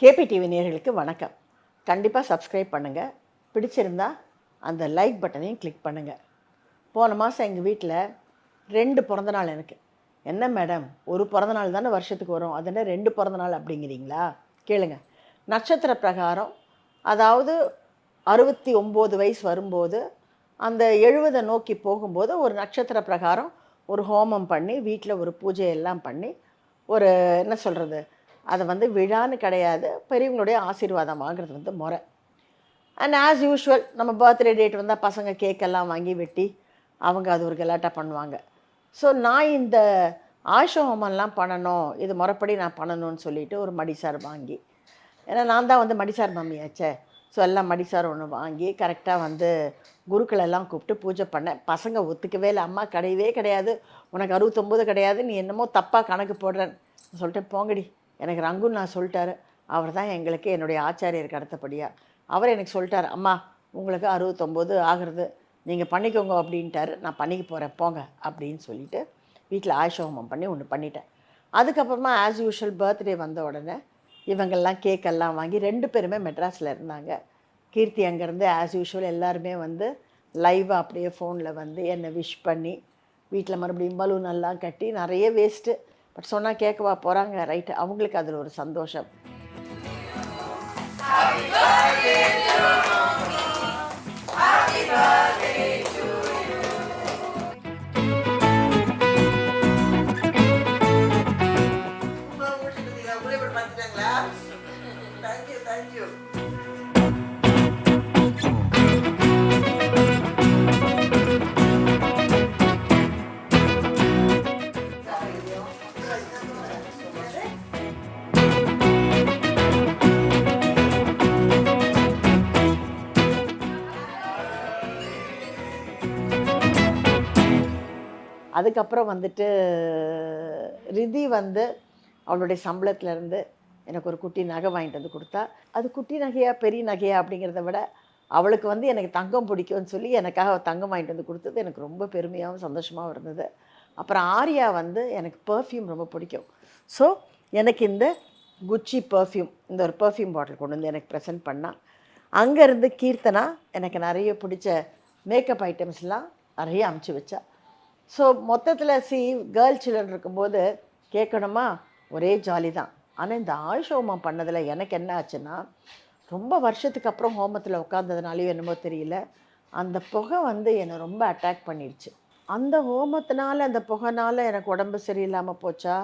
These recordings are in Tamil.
கேபி டிவி வணக்கம். கண்டிப்பாக சப்ஸ்கிரைப் பண்ணுங்கள் பிடிச்சிருந்தா அந்த லைக் பட்டனையும் கிளிக் பண்ணுங்கள் போன மாதம் எங்கள் வீட்டில் ரெண்டு பிறந்தநாள் எனக்கு. என்ன மேடம் ஒரு பிறந்தநாள் தானே வருஷத்துக்கு வரும். அது என்ன ரெண்டு பிறந்தநாள் அப்படிங்கிறீங்களா? கேளுங்க. நட்சத்திர பிரகாரம் அதாவது அறுபத்தி ஒம்பது வயசு வரும்போது அந்த எழுபதை நோக்கி போகும்போது ஒரு நட்சத்திர பிரகாரம் ஒரு ஹோமம் பண்ணி வீட்டில் ஒரு பூஜை எல்லாம் பண்ணி ஒரு என்ன சொல்கிறது அதை வந்து விழான்னு கிடையாது. பெரியவங்களுடைய ஆசீர்வாதம் வாங்குறது வந்து முறை. அண்ட் ஆஸ் யூஷுவல் நம்ம பர்த்டே டேட் வந்தால் பசங்க கேக்கெல்லாம் வாங்கி வெட்டி அவங்க அது ஒரு கலாட்டா பண்ணுவாங்க. ஸோ நான் இந்த ஆயுஷ ஹோமம்லாம் பண்ணணும் இது முறைப்படி நான் பண்ணணும்னு சொல்லிட்டு ஒரு மடிசார் வாங்கி ஏன்னா நான் தான் வந்து மடிசார் மம்மியாச்சே ஸோ எல்லாம் மடிசார் ஒன்று வாங்கி கரெக்டாக வந்து குருக்களெல்லாம் கூப்பிட்டு பூஜை பண்ணேன் பசங்க ஒத்துக்கவே இல்லை அம்மா கிடையவே கிடையாது உனக்கு அறுபத்தொம்போது கிடையாது நீ என்னமோ தப்பாக கணக்கு போடுறேன்னு சொல்லிட்டு போங்கடி. எனக்கு ரங்குன்னு நான் சொல்லிட்டாரு. அவர் தான் எங்களுக்கு என்னுடைய ஆச்சாரியருக்கு அடுத்தபடியாக அவர் எனக்கு சொல்லிட்டார் அம்மா உங்களுக்கு அறுபத்தொம்போது ஆகிறது. நீங்கள் பண்ணிக்கோங்க அப்படின்ட்டாரு. நான் பண்ணிக்க போகிறேன் போங்க அப்படின்னு சொல்லிட்டு வீட்டில் ஆயுஷ ஹோமம் பண்ணி ஒன்று பண்ணிட்டேன். அதுக்கப்புறமா ஆஸ் யூஷுவல் பர்த்டே வந்த உடனே இவங்கெல்லாம் கேக்கெல்லாம் வாங்கி ரெண்டு பேருமே மெட்ராஸில் இருந்தாங்க. கீர்த்தி அங்கேருந்து ஆஸ் யூஷுவல் எல்லாருமே வந்து லைவாக அப்படியே ஃபோனில் வந்து என்னை விஷ் பண்ணி வீட்டில் மறுபடியும் பலூன் எல்லாம் கட்டி நிறைய வேஸ்ட்டு பட் சொன்னால் கேட்கவா போகிறாங்க ரைட்டு அவங்களுக்கு அதில் ஒரு சந்தோஷம். அதுக்கப்புறம் வந்துட்டு ரிதி வந்து அவளுடைய சம்பளத்துலேருந்து எனக்கு ஒரு குட்டி நகை வாங்கிட்டு வந்து கொடுத்தா. அது குட்டி நகையா பெரிய நகையா அப்படிங்கிறத விட அவளுக்கு வந்து எனக்கு தங்கம் பிடிக்கும்னு சொல்லி எனக்காக தங்கம் வாங்கிட்டு வந்து கொடுத்தது எனக்கு ரொம்ப பெருமையாகவும் சந்தோஷமாகவும் இருந்தது. அப்புறம் ஆர்யா வந்து எனக்கு பர்ஃப்யூம் ரொம்ப பிடிக்கும். ஸோ எனக்கு இந்த குச்சி பர்ஃப்யூம் இந்த ஒரு பர்ஃப்யூம் பாட்டில் கொண்டு வந்து எனக்கு ப்ரெசென்ட் பண்ணால் அங்கேருந்து கீர்த்தனா எனக்கு நிறைய பிடிச்ச மேக்கப் ஐட்டம்ஸ்லாம் நிறைய அமுச்சு வச்சா. ஸோ மொத்தத்தில் சி கேர்ள் சில்ட்ரன் இருக்கும்போது கேட்கணுமா? ஒரே ஜாலி தான் ஆனால் இந்த ஆயுஷ் ஹோமம் பண்ணதில் எனக்கு என்ன ஆச்சுன்னா ரொம்ப வருஷத்துக்கு அப்புறம் ஹோமத்தில் உட்காந்ததுனாலையும் என்னமோ தெரியல. அந்த புகை வந்து என்னை ரொம்ப அட்டாக் பண்ணிடுச்சு. அந்த ஹோமத்தினால அந்த புகைனால எனக்கு உடம்பு சரியில்லாமல் போச்சா?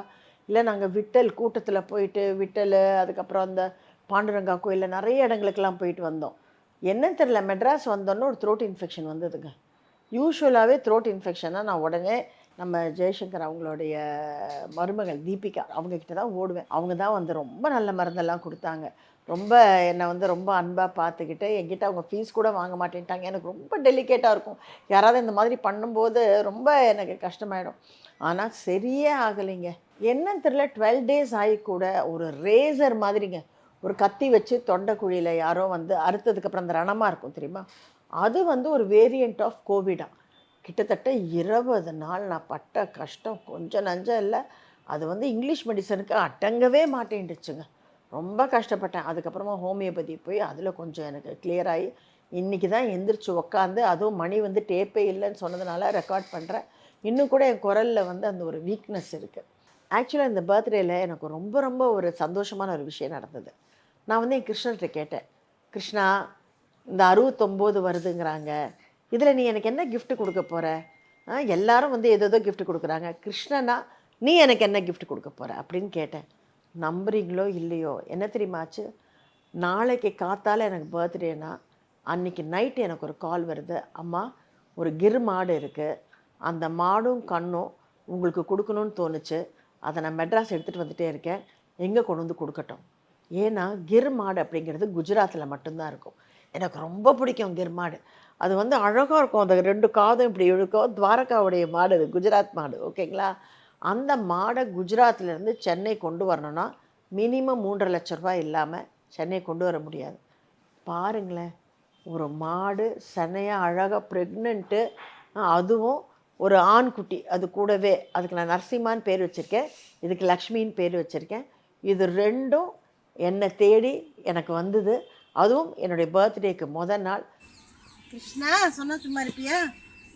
இல்லை நாங்கள் விட்டல் கூட்டத்தில் போயிட்டு விட்டல் அதுக்கப்புறம் அந்த பாண்டுரங்கா கோயிலில் நிறைய இடங்களுக்கெல்லாம் போயிட்டு வந்தோம். என்னன்னு தெரியல மெட்ராஸ் வந்தோன்னே ஒரு த்ரோட் இன்ஃபெக்ஷன் வந்ததுங்க. யூஸ்வலாகவே த்ரோட் இன்ஃபெக்ஷனாக நான் உடனே நம்ம ஜெயசங்கர் அவங்களுடைய மருமகள் தீபிகா அவங்கக்கிட்ட தான் ஓடுவேன். அவங்க தான் வந்து ரொம்ப நல்ல மருந்தெல்லாம் கொடுத்தாங்க. ரொம்ப என்னை வந்து ரொம்ப அன்பாக பார்த்துக்கிட்டு என்கிட்ட அவங்க ஃபீஸ் கூட வாங்க மாட்டேன்ட்டாங்க. எனக்கு ரொம்ப டெலிகேட்டாக இருக்கும். யாராவது இந்த மாதிரி பண்ணும்போது ரொம்ப எனக்கு கஷ்டமாயிடும். ஆனால் சரியே ஆகலைங்க. என்னன்னு தெரியல டுவெல் டேஸ் ஆகி கூட ஒரு ரேசர் மாதிரிங்க. ஒரு கத்தி வச்சு தொண்டை குழியில் யாரோ வந்து அறுத்ததுக்கப்புறம் அந்த ரணமாக இருக்கும் தெரியுமா? அது வந்து ஒரு வேரியண்ட் ஆஃப் கோவிடா கிட்டத்தட்ட இருபது நாள் நான் பட்ட கஷ்டம் கொஞ்சம் நஞ்சம் இல்லை. அது வந்து இங்கிலீஷ் மெடிசனுக்கு அடங்கவே மாட்டேன்டுச்சுங்க. ரொம்ப கஷ்டப்பட்டேன். அதுக்கப்புறமா ஹோமியோபதி போய் அதில் கொஞ்சம் எனக்கு clear ஆகி இன்றைக்கி தான் எந்திரிச்சு உக்காந்து அதுவும் மணி வந்து டேப்பே இல்லைன்னு சொன்னதுனால ரெக்கார்ட் பண்ணுறேன் இன்னும் கூட என் குரலில் வந்து அந்த ஒரு வீக்னஸ் இருக்குது ஆக்சுவலாக இந்த பர்த்டேயில் எனக்கு ரொம்ப ரொம்ப ஒரு சந்தோஷமான ஒரு விஷயம் நடந்தது. நான் வந்து என் கிருஷ்ணர்கிட்ட கேட்டேன். கிருஷ்ணா இந்த அறுபத்தொம்போது வருதுங்கிறாங்க. இதில் நீ எனக்கு என்ன கிஃப்ட் கொடுக்க போகிற எல்லாரும் வந்து ஏதோ கிஃப்ட் கொடுக்குறாங்க. கிருஷ்ணனா நீ எனக்கு என்ன கிஃப்ட் கொடுக்க போகிற அப்படின்னு கேட்டேன். நம்புறீங்களோ இல்லையோ? என்ன தெரியுமாச்சு நாளைக்கு காத்தால் எனக்கு பர்த்டேனா அன்றைக்கி நைட்டு எனக்கு ஒரு கால் வருது. அம்மா ஒரு கிர் மாடு இருக்குது அந்த மாடும் கண்ணும் உங்களுக்கு கொடுக்கணும்னு தோணுச்சு. அதை நான் மெட்ராஸ் எடுத்துகிட்டு வந்துகிட்டே இருக்கேன். எங்கே கொண்டு வந்து கொடுக்கட்டும்? ஏன்னா கிர் மாடு அப்படிங்கிறது குஜராத்தில் மட்டும்தான் இருக்கும். எனக்கு ரொம்ப பிடிக்கும் கிர் மாடு. அது வந்து அழகாக இருக்கும். அந்த ரெண்டு காதும் இப்படி இழுக்கும். துவாரகாவுடைய மாடு அது குஜராத் மாடு. ஓகேங்களா? அந்த மாடை குஜராத்லேருந்து சென்னை கொண்டு வரணும்னா மினிமம் மூன்றரை லட்ச ரூபாய் இல்லாமல் சென்னை கொண்டு வர முடியாது. பாருங்களேன். ஒரு மாடு சென்னையாக அழகாக ப்ரெக்னென்ட்டு அதுவும் ஒரு ஆண்குட்டி. அது கூடவே அதுக்கு நான் நரசிம்மான்னு பேர் வச்சுருக்கேன். இதுக்கு லக்ஷ்மின்னு பேர் வச்சுருக்கேன். இது ரெண்டும் என்னை தேடி எனக்கு வந்தது. அதுவும் என்னுடைய பர்த்டேக்கு முத நாள். கிருஷ்ணா சொன்னா சும்மா இருப்பியா?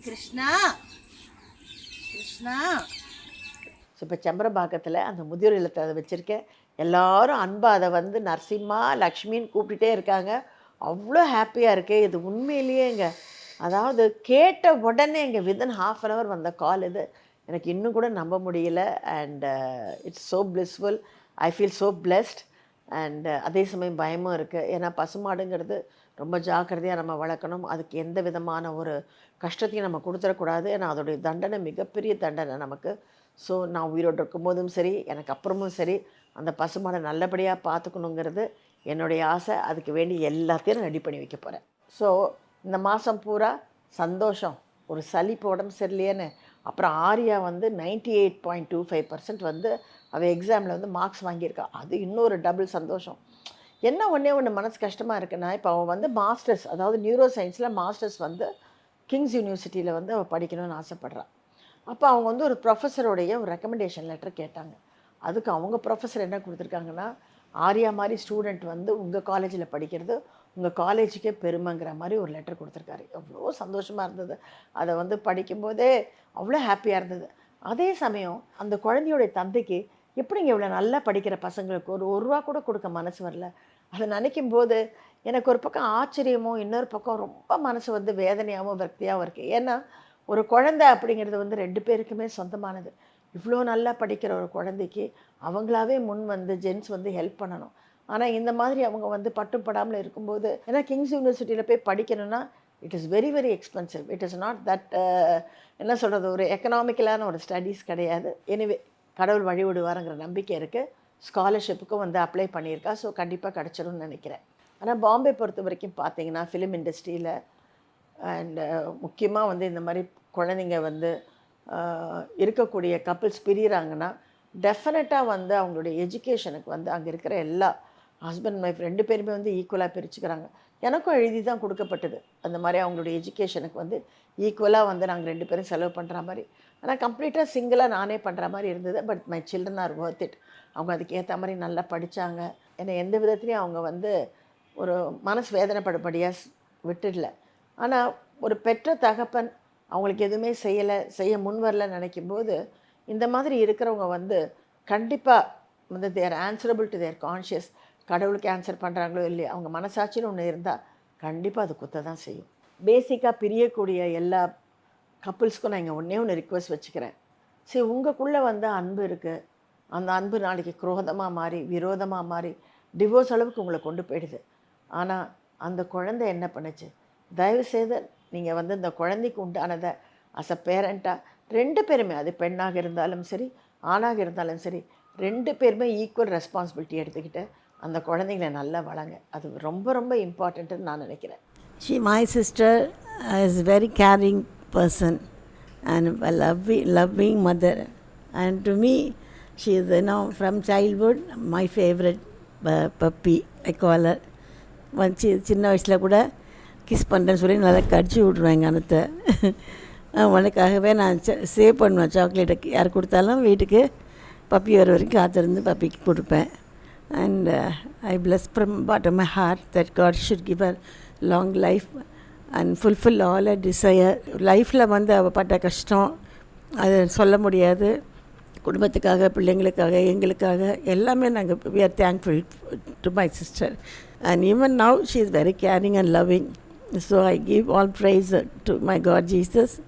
கிருஷ்ணா கிருஷ்ணா. ஸோ இப்போ செம்பரம்பாக்கத்தில் அந்த முதியோர் இல்லத்தை அதை வச்சுருக்கேன். எல்லாரும் அன்பாக அதை வந்து நரசிம்மா லக்ஷ்மின்னு கூப்பிட்டுட்டே இருக்காங்க. அவ்வளோ ஹாப்பியாக இருக்கு இது உண்மையிலேயேங்க. அதாவது கேட்ட உடனே எங்க வித்தின் ஹாஃப் அன் ஹவர் வந்த கால் இது. எனக்கு இன்னும் கூட நம்ப முடியல. And it's so blissful. I feel so blessed. And uh, அதே சமயம் பயமும் இருக்குது ஏன்னா பசுமாடுங்கிறது ரொம்ப ஜாக்கிரதையாக நம்ம வளர்க்கணும். அதுக்கு எந்த விதமான ஒரு கஷ்டத்தையும் நம்ம கொடுத்துடக்கூடாது. ஏன்னா அதோடைய தண்டனை மிகப்பெரிய தண்டனை நமக்கு. ஸோ நான் உயிரோடு இருக்கும்போதும் சரி எனக்கு அப்புறமும் சரி அந்த பசுமாடை நல்லபடியாக பார்த்துக்கணுங்கிறது என்னுடைய ஆசை. அதுக்கு வேண்டி எல்லாத்தையும் நான் ரெடி பண்ணி வைக்க போகிறேன் ஸோ இந்த மாதம் பூரா சந்தோஷம். ஒரு சளிப்பு உடம்பு சரியில்லையேன்னு. அப்புறம் ஆர்யா வந்து ninety eight point two five percent வந்து அவள் எக்ஸாமில் வந்து மார்க்ஸ் வாங்கியிருக்கா. அது இன்னொரு டபுள் சந்தோஷம். என்ன ஒன்றே ஒன்று மனசு கஷ்டமாக இருக்குன்னா இப்போ அவள் வந்து மாஸ்டர்ஸ் அதாவது நியூரோ சயின்ஸில் மாஸ்டர்ஸ் வந்து கிங்ஸ் யூனிவர்சிட்டியில் வந்து அவள் படிக்கணும்னு ஆசைப்பட்றான் அப்போ அவங்க வந்து ஒரு ப்ரொஃபஸருடைய ஒரு ரெக்கமெண்டேஷன் லெட்டர் கேட்டாங்க. அதுக்கு அவங்க ப்ரொஃபஸர் என்ன கொடுத்துருக்காங்கன்னா ஆரியா மாதிரி ஸ்டூடெண்ட் வந்து உங்கள் காலேஜில் படிக்கிறது உங்கள் காலேஜுக்கே பெருமைங்கிற மாதிரி ஒரு லெட்டர் கொடுத்துருக்காரு. எவ்வளோ சந்தோஷமாக இருந்தது. அதை வந்து படிக்கும்போதே அவ்வளோ ஹாப்பியாக இருந்தது. அதே சமயம் அந்த குழந்தையோடைய தந்தைக்கு எப்படிங்க இவ்வளோ நல்லா படிக்கிற பசங்களுக்கு ஒரு ஒரு ரூபா கூட கொடுக்க மனசு வரல? அதை நினைக்கும் போது எனக்கு ஒரு பக்கம் ஆச்சரியமும் இன்னொரு பக்கம் ரொம்ப மனசு வந்து வேதனையாகவும் விரக்தியாகவும் இருக்குது ஏன்னா ஒரு குழந்தை அப்படிங்கிறது வந்து ரெண்டு பேருக்குமே சொந்தமானது. இவ்வளோ நல்லா படிக்கிற ஒரு குழந்தைக்கு அவங்களாவே முன் வந்து ஜென்ஸ் வந்து ஹெல்ப் பண்ணணும். ஆனால் இந்த மாதிரி அவங்க வந்து பட்டுப்படாமல் இருக்கும்போது ஏன்னா கிங்ஸ் யூனிவர்சிட்டியில் போய் படிக்கணும்னா it is very very expensive it is not that என்ன சொல்கிறது ஒரு எக்கனாமிக்கலான ஒரு ஸ்டடீஸ் கிடையாது. எனிவே கடவுள் வழி விடுவாருங்கிற நம்பிக்கை இருக்குது ஸ்காலர்ஷிப்புக்கும் வந்து அப்ளை பண்ணியிருக்கா. ஸோ கண்டிப்பாக கிடச்சிரும்னு நினைக்கிறேன். ஆனால் பாம்பே பொறுத்த வரைக்கும் பார்த்தீங்கன்னா ஃபிலிம் இண்டஸ்ட்ரியில் அண்டு uh, முக்கியமாக வந்து இந்த மாதிரி குழந்தைங்க வந்து இருக்கக்கூடிய கப்பிள்ஸ் பிரியிறாங்கன்னா டெஃபினட்டாக வந்து அவங்களுடைய எஜுகேஷனுக்கு வந்து அங்கே இருக்கிற எல்லா ஹஸ்பண்ட் ஒய்ஃப் ரெண்டு பேருமே வந்து ஈக்குவலாக பிரிச்சுக்கிறாங்க. எனக்கும் எழுதி தான் கொடுக்கப்பட்டது. அந்த மாதிரி அவங்களுடைய எஜுகேஷனுக்கு வந்து ஈக்குவலாக வந்து நாங்கள் ரெண்டு பேரும் செலவு பண்ணுற மாதிரி. ஆனால் கம்ப்ளீட்டாக சிங்கிளாக நானே பண்ணுற மாதிரி இருந்தது. But my children are worth it. அவங்க அதுக்கு ஏற்ற மாதிரி நல்லா படித்தாங்க என்னை எந்த விதத்துலையும் அவங்க வந்து ஒரு மனசு வேதனைப்படும்படியாக விட்டுடல. ஆனால் ஒரு பெற்ற தகப்பன் அவங்களுக்கு எதுவுமே செய்யலை செய்ய முன்வரல நினைக்கும்போது இந்த மாதிரி இருக்கிறவங்க வந்து கண்டிப்பாக வந்து they're answerable to their conscious கடவுளுக்கு ஆன்சர் பண்ணுறாங்களோ இல்லையா அவங்க மனசாட்சின்னு ஒன்று இருந்தால் கண்டிப்பாக அது குத்த தான் செய்யும் பேசிக்காக பிரியக்கூடிய எல்லா கப்புள்ஸ்க்கும் நான் இங்கே ஒன்றே ஒன்று ரிக்வெஸ்ட் வச்சுக்கிறேன். சரி உங்களுக்குள்ளே வந்து அன்பு இருக்குது அந்த அன்பு நாளைக்கு குரோதமாக மாறி விரோதமாக மாறி டிவோர்ஸ் அளவுக்கு உங்களை கொண்டு போயிடுது. ஆனால் அந்த குழந்தை என்ன பண்ணுச்சு? தயவுசெய்து நீங்கள் வந்து இந்த குழந்தைக்கு உண்டானதை அஸ் அ பேரண்ட்டாக ரெண்டு பேருமே அது பெண்ணாக இருந்தாலும் சரி ஆணாக இருந்தாலும் சரி ரெண்டு பேருமே ஈக்குவல் ரெஸ்பான்சிபிலிட்டி எடுத்துக்கிட்டு அந்த குழந்தைங்களை நல்லா வளங்க. அது ரொம்ப ரொம்ப இம்பார்ட்டண்ட்டுன்னு நான் நினைக்கிறேன். She my sister is very caring person and a loving, loving mother. And to me, she is, you know, from childhood, my favorite uh, puppy, I call her. One C சின்ன வயசில் கூட கிஸ் பண்ணுறேன்னு சொல்லி நல்லா கடிச்சு விட்ருவேன் எங்கள் அனத்தை உனக்காகவே நான் சேவ் பண்ணுவேன் சாக்லேட்டுக்கு யார் கொடுத்தாலும் வீட்டுக்கு பப்பி வர வரைக்கும் காத்திருந்து பப்பிக்கு கொடுப்பேன் and I bless from bottom my heart that God should give her long life life and fulfill all her desire லைஃப்பில் வந்து அவள் பட்ட கஷ்டம் அது சொல்ல முடியாது குடும்பத்துக்காக பிள்ளைங்களுக்காக எங்களுக்காக எல்லாமே நாங்கள் we are thankful to my sister and even now she is very caring and loving so I give all praise to my God Jesus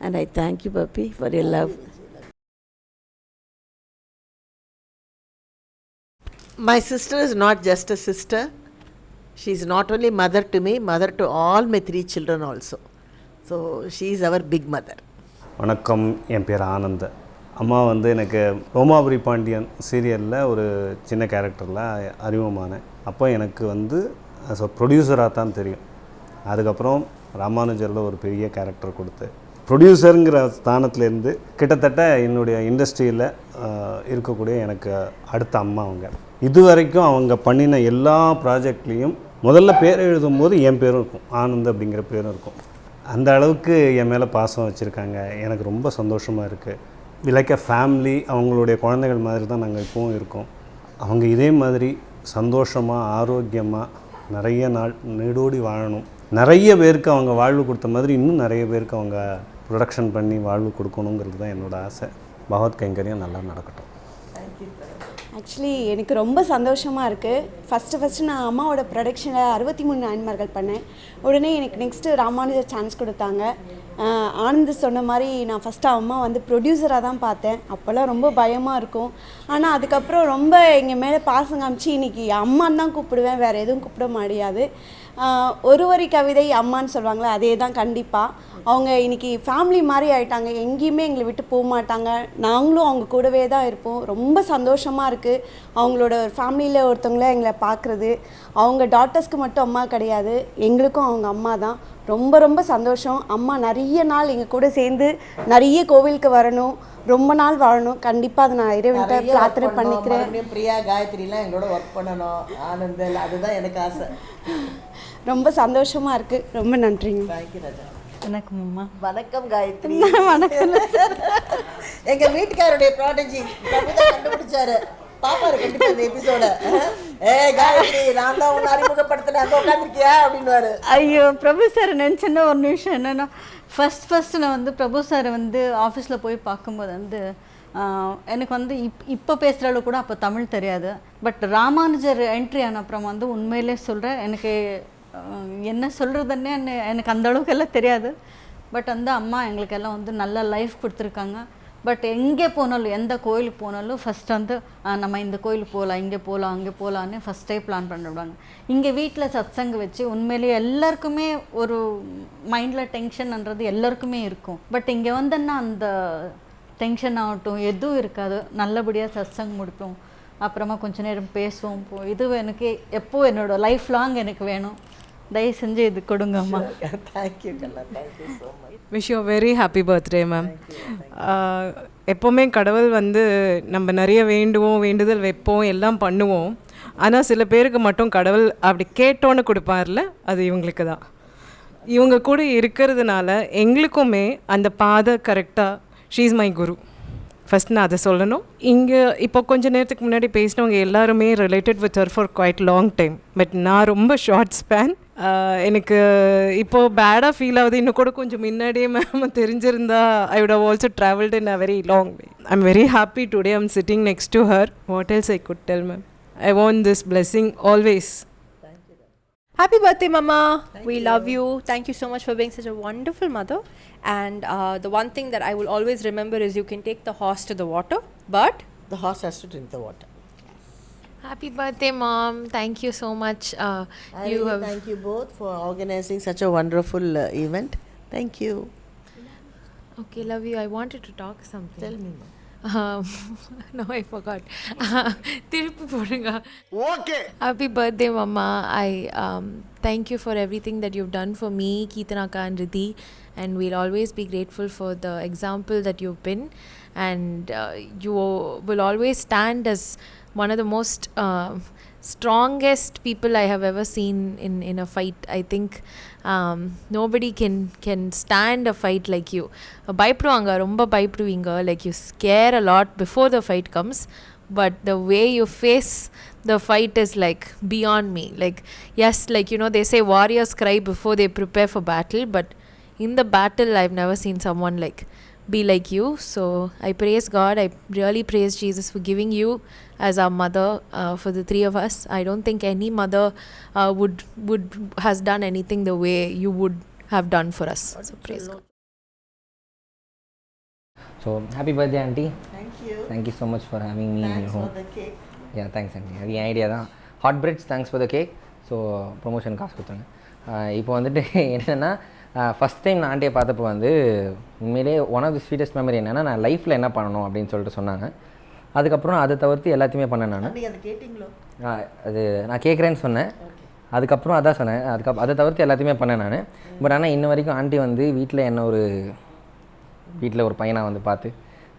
and I thank you puppy for your love My sister is not just a sister. She is not only mother to me, mother to all my three children also. So she is our big mother. வணக்கம். என் பேர் ஆனந்த். அம்மா வந்து எனக்கு ரோமாபுரி பாண்டியன் சீரியலில் ஒரு சின்ன கேரக்டரில் அறிமுகமானேன் அப்போ எனக்கு வந்து ஸோ ப்ரொடியூசராக தான் தெரியும். அதுக்கப்புறம் ராமானுஜரில் ஒரு பெரிய கேரக்டர் கொடுத்து. ப்ரொடியூசருங்கிற ஸ்தானத்துலேருந்து கிட்டத்தட்ட என்னுடைய இண்டஸ்ட்ரியில் இருக்கக்கூடிய எனக்கு அடுத்த அம்மா அவங்க. இது வரைக்கும் அவங்க பண்ணின எல்லா ப்ராஜெக்ட்லேயும் முதல்ல பேர் எழுதும்போது என் பேரும் இருக்கும். ஆனந்த் அப்படிங்கிற பேரும் இருக்கும். அந்த அளவுக்கு என் மேலே பாசம் வச்சுருக்காங்க. எனக்கு ரொம்ப சந்தோஷமாக இருக்குது லைக் அ ஃபேமிலி அவங்களுடைய குழந்தைகள் மாதிரி தான் நாங்கள் இப்போவும் இருக்கோம். அவங்க இதே மாதிரி சந்தோஷமாக ஆரோக்கியமாக நிறைய நாள் நீடோடி வாழணும். நிறைய பேருக்கு அவங்க வாழ்வு கொடுத்த மாதிரி இன்னும் நிறைய பேருக்கு அவங்க ப்ரொடக்ஷன் பண்ணி வாழ்வு கொடுக்கணுங்கிறது தான் என்னோட ஆசை. பகவத் கைங்கரியம் நல்லா நடக்கட்டும். ஆக்சுவலி எனக்கு ரொம்ப சந்தோஷமாக இருக்குது ஃபஸ்ட்டு ஃபஸ்ட்டு நான் அம்மாவோட ப்ரொடக்ஷனில் அறுபத்தி மூணு நாயன்மார்கள் பண்ணேன். உடனே எனக்கு நெக்ஸ்ட்டு ராமானுஜர் சான்ஸ் கொடுத்தாங்க. ஆனந்த் சொன்ன மாதிரி நான் ஃபஸ்ட்டு அம்மா வந்து ப்ரொடியூசராக தான் பார்த்தேன். அப்போல்லாம் ரொம்ப பயமாக இருக்கும். ஆனால் அதுக்கப்புறம் ரொம்ப எங்கள் மேலே பாசம் காமிச்சு இன்னைக்கு அம்மான்னு தான் கூப்பிடுவேன். வேறு எதுவும் கூப்பிட முடியாது. ஒரு வரி கவிதை அம்மான்னு சொல்லுவாங்களே அதே தான் கண்டிப்பாக அவங்க இன்னைக்கு ஃபேமிலி மாதிரி ஆயிட்டாங்க. எங்கேயுமே எங்களை விட்டு போக மாட்டாங்க நாங்களும் அவங்க கூடவே தான் இருப்போம். ரொம்ப சந்தோஷமாக இருக்குது அவங்களோட ஃபேமிலியில் ஒருத்தவங்கள எங்களை பார்க்குறது அவங்க டாட்டர்ஸ்க்கு மட்டும் அம்மா கிடையாது. எங்களுக்கும் அவங்க அம்மா தான். ரொம்ப ரொம்ப சந்தோஷம். அம்மா நிறைய நாள் எங்கள் கூட சேர்ந்து நிறைய கோவிலுக்கு வரணும். ரொம்ப நாள் வாழணும். கண்டிப்பாக அதை நான் இறைவன்கிட்ட பிரார்த்தனை. பண்ணிக்கிறேன். பிரியா காயத்ரிலாம் எங்களோட ஒர்க் பண்ணணும். ஆனந்தல் அதுதான் எனக்கு ஆசை. ரொம்ப சந்தோஷமாக இருக்குது ரொம்ப நன்றிங்க. Thank you Raja. வணக்கம் அம்மா. வணக்கம் காயத்ரி. எங்க வீட்டுக்காரருடைய ப்ராடஜி கண்டுபிடிச்சாரு. பாப்பாரு கண்டிப்பா இந்த எபிசோட ஏ காயத்ரி நான் தான் உன்னை அறிமுகப்படுத்தினேன். அங்க உட்காந்துருக்கியா அப்படின்னுவாரு. ஐயோ பிரபு சார் நினச்சேன்னா ஒரு நிமிஷம் என்னென்னா ஃபஸ்ட் ஃபஸ்ட்டு நான் வந்து பிரபு சாரை வந்து ஆஃபீஸில் போய் பார்க்கும்போது வந்து எனக்கு வந்து இப் இப்போ பேசுகிற அளவு கூட அப்போ தமிழ் தெரியாது. பட் ராமானுஜர் என்ட்ரி ஆன அப்புறம் வந்து உண்மையிலே சொல்கிறேன் எனக்கு என்ன சொல்கிறதுன்னே எனக்கு அந்த அளவுக்கு எல்லாம் தெரியாது. பட் வந்து அம்மா எங்களுக்கெல்லாம் வந்து நல்ல லைஃப் கொடுத்துருக்காங்க. பட் எங்கே போனாலும் எந்த கோயிலுக்கு போனாலும் ஃபஸ்ட் வந்து நம்ம இந்த கோயிலுக்கு போகலாம் இங்கே போகலாம் அங்கே போகலான்னு ஃபஸ்ட்டே பிளான் பண்ணிவிடுவாங்க இங்கே வீட்டில் சத்சங்க வச்சு உண்மையிலேயே எல்லாருக்குமே ஒரு மைண்டில் டென்ஷன்ன்றது எல்லாருக்குமே இருக்கும். பட் இங்கே வந்தேன்னா அந்த டென்ஷன் ஆகட்டும் எதுவும் இருக்காது. நல்லபடியாக சத்சங் முடிப்போம். அப்புறமா கொஞ்ச நேரம் பேசுவோம். போ இது எனக்கு எப்போது என்னோடய லைஃப் லாங் எனக்கு வேணும். தயவு செஞ்சு இது கொடுங்க அம்மா தேங்க்யூ கல்லா thank you so much wish you very happy birthday ma'am எப்போவுமே கடவுள் வந்து நம்ம நிறைய வேண்டுவோம் வேண்டுதல் வைப்போம் எல்லாம் பண்ணுவோம். ஆனால் சில பேருக்கு மட்டும் கடவுள் அப்படி கேட்டோன்னு கொடுப்பார்ல அது இவங்களுக்கு தான். இவங்க கூட இருக்கிறதுனால எங்களுக்குமே அந்த பாதை கரெக்டாக ஷீஸ் மை குரு ஃபஸ்ட் நான் அதை சொல்லணும். இங்கே இப்போ கொஞ்ச நேரத்துக்கு முன்னாடி பேசினவங்க எல்லாருமே related with her for quite long time but நான் ரொம்ப ஷார்ட் ஸ்பேன் எனக்கு இப்போ பேடாக ஃபீல் ஆகுது இன்னும் கூட கொஞ்சம் முன்னாடியே மேம் தெரிஞ்சிருந்தா I would have also travelled in a very long way I'm very happy today I'm sitting next to her what else I could tell ma'am I want this blessing always Happy birthday, Mama. we love you. Thank you so much for being such a wonderful mother. And uh, the one thing that I will always remember is you can take the horse to the water, but the horse has to drink the water Happy birthday, mom. Thank you so much. Uh, you have. thank you both for organizing such a wonderful uh, event. Thank you. Okay, love you. I wanted to talk something. Tell me. ma'am. Um, no, I forgot. திருப்பி போடுங்க okay happy birthday mama I thank you for everything that you've done for me கீர்த்தனாக்கா and Riddhi and we'll always be grateful for the example that you've been and you will always stand as one of the most uh, strongest people I have ever seen in, in a fight. I think um, nobody can can stand a fight like you. பயப்படுவாங்க ரொம்ப பயப்படுவீங்க like you scare a lot before the fight comes but the way you face the fight is like beyond me like yes like you know they say warriors cry before they prepare for battle but in the battle i've never seen someone like be like you so i praise god i really praise jesus for giving you as our mother uh, for the three of us i don't think any mother uh, would would has done anything the way you would have done for us so praise god so happy birthday aunty Thank you. Thank you so much for having me in Thanks your for home the cake. Yeah thanks aunty அது என் ஐடியா தான் Hot Breads thanks for the cake so promotion காசு கொடுத்துருங்க இப்போ வந்துட்டு என்னென்னா ஃபஸ்ட் டைம் நான் ஆண்டியை பார்த்தப்போ வந்து உண்மையிலே one of the sweetest memory என்னென்னா நான் லைஃப்பில் என்ன பண்ணணும் அப்படின்னு சொல்லிட்டு சொன்னாங்க. அதுக்கப்புறம் அதை தவிர்த்து எல்லாத்தையுமே பண்ணேன் நான். அதை நான் கேட்குறேன்னு சொன்னேன். அதுக்கப்புறம் அதான் சொன்னேன். அதுக்கப்புறம் அதை தவிர்த்து எல்லாத்தையுமே பண்ணேன் நான். பட் ஆனால் இன்ன வரைக்கும் ஆண்டி வந்து வீட்டில் என்ன ஒரு வீட்டில் ஒரு பையனை வந்து பார்த்து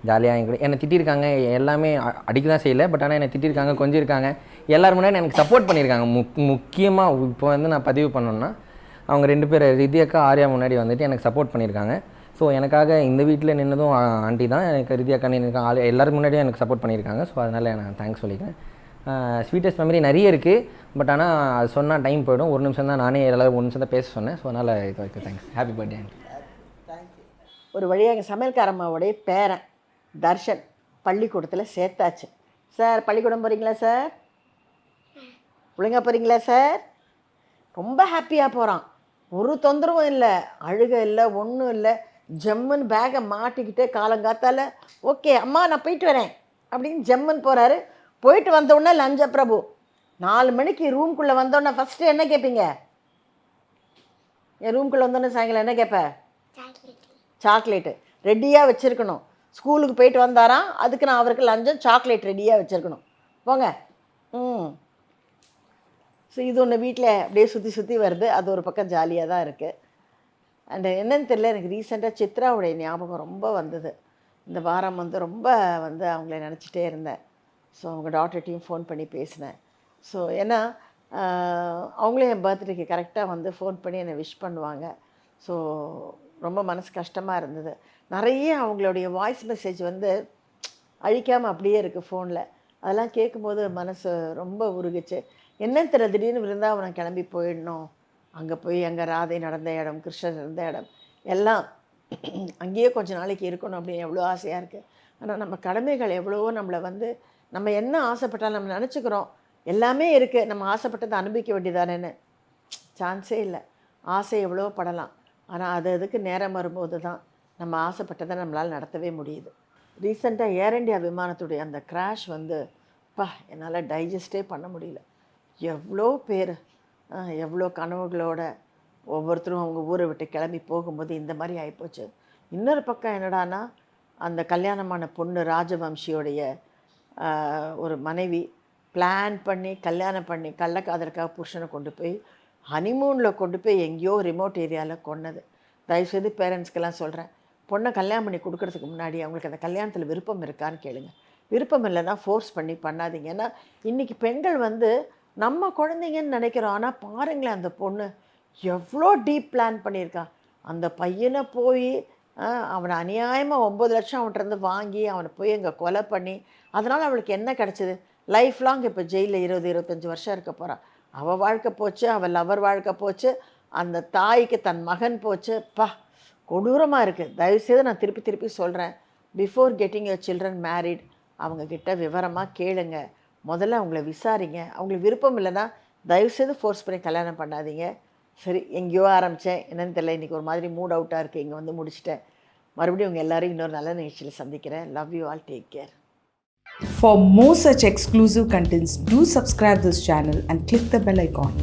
ஜாலியாக என் கூட என்னை திட்டிருக்காங்க. எல்லாமே அடிக்க தான் செய்யலை. பட் ஆனால் என்னை திட்டிருக்காங்க கொஞ்சம் இருக்காங்க எல்லாரும் முன்னாடி எனக்கு சப்போர்ட் பண்ணியிருக்காங்க முக் முக்கியமாக இப்போ வந்து நான் பதிவு பண்ணணுன்னா அவங்க ரெண்டு பேர் ரிதியக்கா ஆர்யா முன்னாடி வந்துட்டு எனக்கு சப்போர்ட் பண்ணியிருக்காங்க. ஸோ எனக்காக இந்த வீட்டில் நின்னதும் ஆண்டி தான். எனக்கு ரிதியக்கா நின்று ஆள் எல்லாரும் முன்னாடியும் எனக்கு சப்போர்ட் பண்ணியிருக்காங்க. ஸோ அதனால் நான் தேங்க்ஸ் சொல்லிக்கிறேன். ஸ்வீட்டஸ்ட் மெமரி நிறைய இருக்குது பட் ஆனால் அது சொன்னால் டைம் போயிடும். ஒரு நிமிஷம் தான் நானே எல்லாரும் ஒரு நிமிஷம் தான் பேச சொன்னேன். ஸோ அதனால் இது வரைக்கும் தேங்க்ஸ் ஹாப்பி பர்த்டே ஆண்டி ஒரு வழியாக எங்கள் சமையல்காரம்மாவுடைய பேரன் தர்ஷன் பள்ளிக்கூடத்தில் சேர்த்தாச்சு. சார் பள்ளிக்கூடம் போகிறீங்களா சார் ஒழுங்கா போகிறீங்களா சார் ரொம்ப ஹாப்பியாக போகிறான் ஒரு தொந்தரவும் இல்லை அழுக இல்லை ஒன்றும் இல்லை. ஜம்முன்னு பேக்கை மாட்டிக்கிட்டே காலங்காத்தால் ஓகே அம்மா நான் போயிட்டு வரேன். அப்படின்னு ஜம்முன்னு போகிறாரு போயிட்டு வந்தோடனே லஞ்ச பிரபு. நாலு மணிக்கு ரூம்குள்ளே வந்தோடனே ஃபஸ்ட்டு என்ன கேட்பீங்க என் ரூம்குள்ளே வந்தோடனே சாயங்காலம் என்ன கேட்ப சாக்லேட்டு ரெடியாக வச்சுருக்கணும். ஸ்கூலுக்கு போயிட்டு வந்தாராம். அதுக்கு நான் அவருக்கு லஞ்சம் சாக்லேட் ரெடியாக வச்சுருக்கணும். போங்க. ம். ஸோ இது ஒன்று வீட்டில் அப்படியே சுற்றி சுற்றி வருது. அது ஒரு பக்கம் ஜாலியாக தான் இருக்குது அண்டு என்னன்னு தெரியல எனக்கு ரீசெண்டாக சித்ராவுடைய ஞாபகம் ரொம்ப வந்தது. இந்த வாரம் வந்து ரொம்ப வந்து அவங்கள நினச்சிட்டே இருந்தேன். ஸோ அவங்க டாக்டர்கிட்டையும் ஃபோன் பண்ணி பேசினேன். ஸோ ஏன்னா அவங்களே என் பர்த்டேக்கு கரெக்டாக வந்து ஃபோன் பண்ணி என்னை விஷ் பண்ணுவாங்க. ஸோ ரொம்ப மனசு கஷ்டமாக இருந்தது. நிறைய அவங்களுடைய வாய்ஸ் மெசேஜ் வந்து அழிக்காமல் அப்படியே இருக்குது ஃபோனில் அதெல்லாம் கேட்கும்போது மனசு ரொம்ப உருகுச்சு. என்ன தெரியல திடீர்னு விருந்தாவனம் கிளம்பி போயிடணும். அங்கே போய் அங்கே ராதை நடந்த இடம் கிருஷ்ணர் இருந்த இடம் எல்லாம் அங்கேயே கொஞ்சம் நாளைக்கு இருக்கணும் அப்படின்னு எவ்வளோ ஆசையாக இருக்குது ஆனால் நம்ம கடமைகள் எவ்வளவோ நம்மளை வந்து நம்ம என்ன ஆசைப்பட்டாலும் நம்ம நினச்சிக்கிறோம். எல்லாமே இருக்குது நம்ம ஆசைப்பட்டதை அனுபவிக்க வேண்டியதானேன்னு. சான்ஸே இல்லை. ஆசை எவ்வளோ படலாம். ஆனால் அது அதுக்கு நேரம் வரும்போது தான் நம்ம ஆசைப்பட்டதை நம்மளால் நடத்தவே முடியுது. ரீசெண்டாக ஏர் இண்டியா விமானத்துடைய அந்த கிராஷ் வந்து பா என்னால் டைஜஸ்டே பண்ண முடியல. எவ்வளோ பேர் எவ்வளோ கனவுகளோட ஒவ்வொருத்தரும் அவங்க ஊரை விட்டு கிளம்பி போகும்போது இந்த மாதிரி ஆகிப்போச்சு இன்னொரு பக்கம் என்னடான்னா அந்த கல்யாணமான பொண்ணு ராஜவம்சியோடைய ஒரு மனைவி பிளான் பண்ணி கல்யாணம் பண்ணி கள்ளக்காதலுக்காக புருஷனை கொண்டு போய் ஹனிமூனில் கொண்டு போய் எங்கேயோ ரிமோட் ஏரியாவில் கொன்னது. தயவுசெய்து பேரண்ட்ஸ்க்கெல்லாம் சொல்கிறேன் பொண்ணை கல்யாணம் பண்ணி கொடுக்கறதுக்கு முன்னாடி அவங்களுக்கு அந்த கல்யாணத்தில் விருப்பம் இருக்கான்னு கேளுங்க. விருப்பம் இல்லைன்னா ஃபோர்ஸ் பண்ணி பண்ணாதீங்க. ஏன்னா இன்றைக்கி பெண்கள் வந்து நம்ம குழந்தைங்கன்னு நினைக்கிறோம். ஆனால் பாருங்களேன் அந்த பொண்ணு எவ்வளோ டீப் பிளான் பண்ணியிருக்கா. அந்த பையனை போய் அவனை அநியாயமாக ஒம்பது லட்சம் அவன்கிட்ட இருந்து வாங்கி அவனை போய் அங்கே கொலை பண்ணி அதனால் அவளுக்கு என்ன கிடச்சிது? லைஃப் லாங் இப்போ ஜெயிலில் இருபது இருபத்தஞ்சி வருஷம் இருக்க போகிறான் அவள் வாழ்க்கை போச்சு அவள் லவர் வாழ்க்கை போச்சு அந்த தாய்க்கு தன் மகன் போச்சு. பா கொடூரமாக இருக்குது தயவுசெய்து நான் திருப்பி திருப்பி சொல்கிறேன் before getting your children married அவங்கக்கிட்ட விவரமாக கேளுங்கள் முதல்ல அவங்கள விசாரிங்க. அவங்களுக்கு விருப்பம் இல்லைன்னா தயவுசெய்து ஃபோர்ஸ் பண்ணி கல்யாணம் பண்ணாதீங்க. சரி எங்கேயோ ஆரம்பித்தேன் என்னென்னு தெரியல இன்றைக்கி ஒரு மாதிரி மூட் அவுட்டாக இருக்குது இங்கே வந்து முடிச்சிட்டேன். மறுபடியும் உங்கள் எல்லோரும் இன்னொரு நல்ல நிகழ்ச்சியில் சந்திக்கிறேன். Love you all take care For more such exclusive contents, do subscribe this channel and click the bell icon.